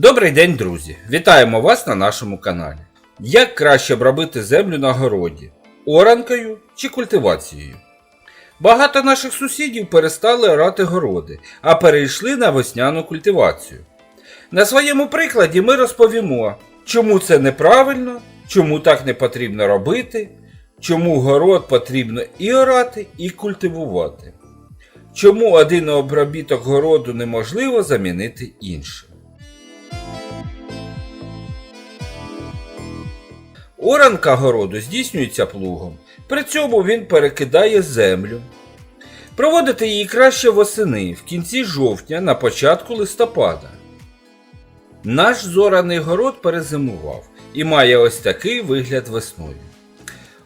Добрий день, друзі! Вітаємо вас на нашому каналі. Як краще обробити землю на городі? Оранкою чи культивацією? Багато наших сусідів перестали орати городи, а перейшли на весняну культивацію. На своєму прикладі ми розповімо, чому це неправильно, чому так не потрібно робити, чому город потрібно і орати, і культивувати. Чому один обробіток городу неможливо замінити іншим. Оранка городу здійснюється плугом. При цьому він перекидає землю. Проводити її краще восени в кінці жовтня на початку листопада. Наш зораний город перезимував і має ось такий вигляд весною.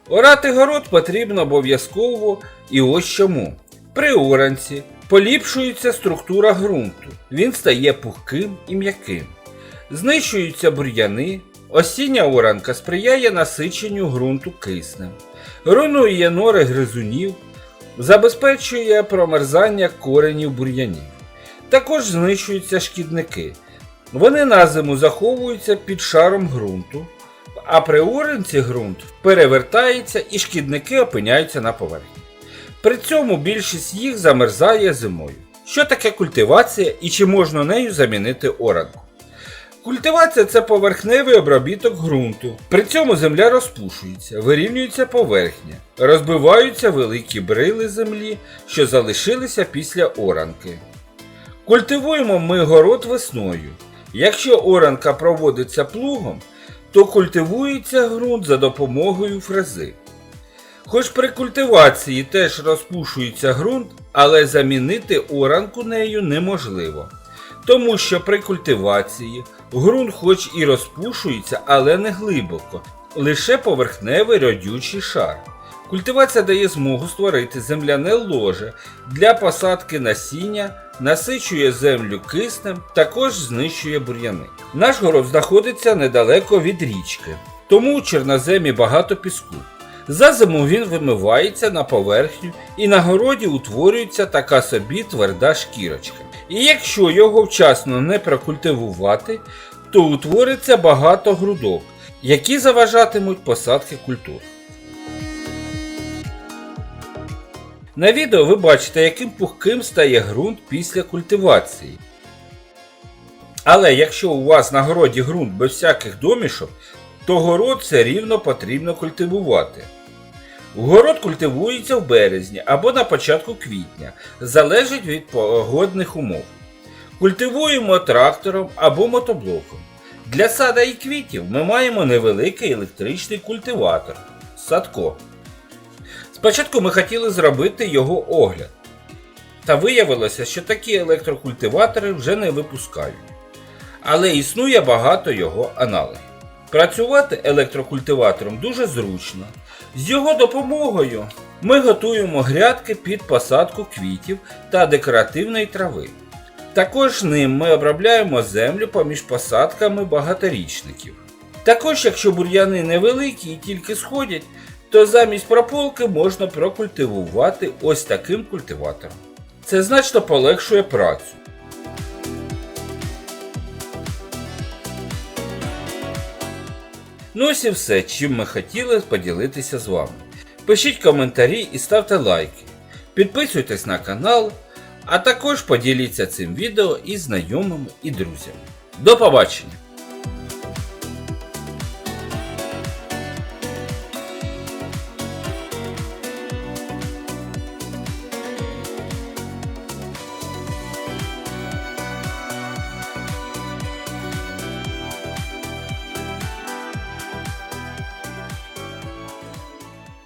Орати город потрібно обов'язково і ось чому. При оранці поліпшується структура ґрунту, він стає пухким і м'яким. Знищуються бур'яни, осіння оранка сприяє насиченню ґрунту киснем, руйнує нори гризунів, забезпечує промерзання коренів бур'янів. Також знищуються шкідники. Вони на зиму заховуються під шаром ґрунту, а при оранці ґрунт перевертається і шкідники опиняються на поверхні. При цьому більшість їх замерзає зимою. Що таке культивація і чи можна нею замінити оранку? Культивація це поверхневий обробіток ґрунту. При цьому земля розпушується, вирівнюється поверхня, розбиваються великі брили землі, що залишилися після оранки. Культивуємо ми город весною. Якщо оранка проводиться плугом, то культивується ґрунт за допомогою фрези. Хоч при культивації теж розпушується ґрунт, але замінити оранку нею неможливо. Тому що при культивації ґрунт хоч і розпушується, але не глибоко, лише поверхневий родючий шар. Культивація дає змогу створити земляне ложе для посадки насіння, насичує землю киснем, також знищує бур'яни. Наш город знаходиться недалеко від річки, тому у чорноземі багато піску. За зиму він вимивається на поверхню і на городі утворюється така собі тверда шкірочка. І якщо його вчасно не прокультивувати, то утвориться багато грудок, які заважатимуть посадки культур. На відео ви бачите, яким пухким стає ґрунт після культивації. Але якщо у вас на городі ґрунт без всяких домішок, то город все рівно потрібно культивувати. Город культивується в березні або на початку квітня, залежить від погодних умов. Культивуємо трактором або мотоблоком. Для сада і квітів ми маємо невеликий електричний культиватор садко. Спочатку ми хотіли зробити його огляд. Та виявилося, що такі електрокультиватори вже не випускають. Але існує багато його аналогів. Працювати електрокультиватором дуже зручно. З його допомогою ми готуємо грядки під посадку квітів та декоративної трави. Також ним ми обробляємо землю поміж посадками багаторічників. Також, якщо бур'яни невеликі і тільки сходять, то замість прополки можна прокультивувати ось таким культиватором. Це значно полегшує працю. Ну ось і все, чим ми хотіли поділитися з вами. Пишіть коментарі і ставте лайки. Підписуйтесь на канал, а також поділіться цим відео із знайомими і друзями. До побачення!